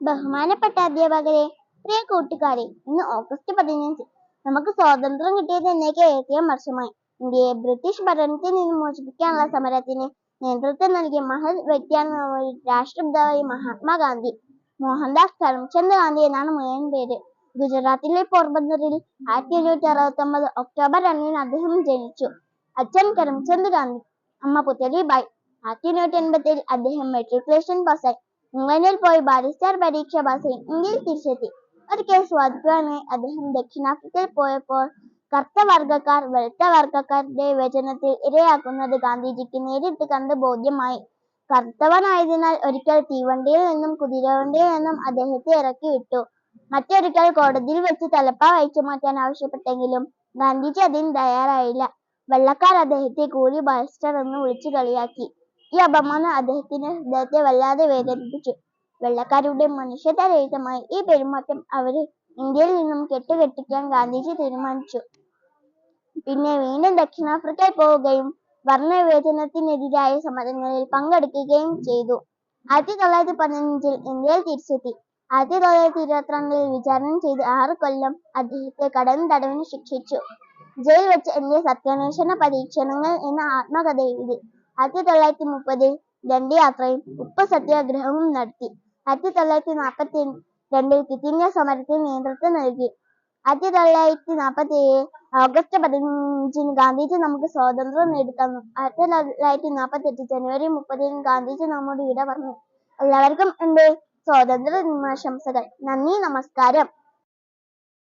ബഹുമാനപ്പെട്ട അധ്യാപകരെ പ്രിയ കൂട്ടുകാരെ ഇന്ന് ഓഗസ്റ്റ് പതിനഞ്ച്. നമുക്ക് സ്വാതന്ത്ര്യം കിട്ടിയത് എന്നേക്ക് ഏറ്റവും വർഷമായി. ഇന്ത്യയെ ബ്രിട്ടീഷ് ഭരണത്തിൽ നിന്ന് മോചിപ്പിക്കാനുള്ള സമരത്തിന് നേതൃത്വം നൽകിയ മഹത് വ്യക്തിയാണ് രാഷ്ട്രപിതാവായി മഹാത്മാഗാന്ധി. മോഹൻദാസ് കരംചന്ദ് ഗാന്ധി എന്നാണ് മുഴുവൻ പേര്. ഗുജറാത്തിലെ പോർബന്ദറിൽ ആയിരത്തി എണ്ണൂറ്റി അറുപത്തി ഒമ്പത് ഒക്ടോബർ രണ്ടിന് അദ്ദേഹം ജനിച്ചു. അച്ഛൻ കരംചന്ദ് ഗാന്ധി അമ്മ പുത്തലിബായി ആയിരത്തി എണ്ണൂറ്റി എൺപത്തി ഏഴിൽ അദ്ദേഹം മെട്രിക്കുലേഷൻ പാസ്സായി ഇംഗ്ലണ്ടിൽ പോയി ബാരിസ്റ്റർ പരീക്ഷ പാസ്സായി ഇന്ത്യയിൽ തിരിച്ചെത്തി ഒരു കേസ് വാദിക്കുവാനായി അദ്ദേഹം ദക്ഷിണാഫ്രിക്കയിൽ പോയപ്പോൾ കറുത്ത വർഗക്കാർ വെളുത്ത വർഗക്കാരുടെ വിഭജനത്തിൽ ഇരയാക്കുന്നത് ഗാന്ധിജിക്ക് നേരിട്ട് കണ്ട് ബോധ്യമായി. കറുത്തവനായതിനാൽ ഒരിക്കൽ തീവണ്ടിയിൽ നിന്നും കുതിരവണ്ടിയിൽ നിന്നും അദ്ദേഹത്തെ ഇറക്കി വിട്ടു. മറ്റൊരിക്കൽ കോടതിയിൽ വെച്ച് തലപ്പ വഹിച്ചു മാറ്റാൻ ആവശ്യപ്പെട്ടെങ്കിലും ഗാന്ധിജി അതിന് തയ്യാറായില്ല. വെള്ളക്കാർ അദ്ദേഹത്തെ കൂലി ബാരിസ്റ്റർ എന്ന് വിളിച്ചു കളിയാക്കി. ഈ അപമാനം അദ്ദേഹത്തിന്റെ ഹൃദയത്തെ വല്ലാതെ വേദനിപ്പിച്ചു. വെള്ളക്കാരുടെ മനുഷ്യത്വരഹിതമായ ഈ പെരുമാറ്റം അവരെ ഇന്ത്യയിൽ നിന്നും കെട്ടുകെട്ടിക്കാൻ ഗാന്ധിജി തീരുമാനിച്ചു. പിന്നെ വീണ്ടും ദക്ഷിണാഫ്രിക്കയിൽ പോവുകയും വർണവിവേചനത്തിനെതിരായ സമരങ്ങളിൽ പങ്കെടുക്കുകയും ചെയ്തു. ആയിരത്തി തൊള്ളായിരത്തി പതിനഞ്ചിൽ ഇന്ത്യയിൽ തിരിച്ചെത്തി. ആയിരത്തി തൊള്ളായിരത്തി ഇരുപത്തിരണ്ടിൽ വിചാരണ ചെയ്ത് ആറ് കൊല്ലം അദ്ദേഹത്തെ കടും തടവിന് ശിക്ഷിച്ചു. ജയിൽ വെച്ച് എന്റെ സത്യാന്വേഷണ പരീക്ഷണങ്ങൾ എന്ന ആത്മകഥ എഴുതി ആയിരത്തി തൊള്ളായിരത്തി മുപ്പതിൽ ദണ്ഡിയാത്രയും ഉപ്പ് സത്യാഗ്രഹവും നടത്തി. ആയിരത്തി തൊള്ളായിരത്തി നാൽപ്പത്തി രണ്ടിൽ ക്വിറ്റ് ഇന്ത്യ സമരത്തിന് നേതൃത്വം നൽകി. ആയിരത്തി തൊള്ളായിരത്തി നാൽപ്പത്തി ഏഴ് ഓഗസ്റ്റ് പതിനഞ്ചിന് ഗാന്ധിജി നമുക്ക് സ്വാതന്ത്ര്യം നേടിത്തന്നു. ആയിരത്തി തൊള്ളായിരത്തി നാൽപ്പത്തി എട്ട് ജനുവരി മുപ്പതിന് ഗാന്ധിജി നമ്മോട് വിട പറഞ്ഞു. എല്ലാവർക്കും എന്റെ സ്വാതന്ത്ര്യ ദിനാശംസകൾ നന്ദി നമസ്കാരം.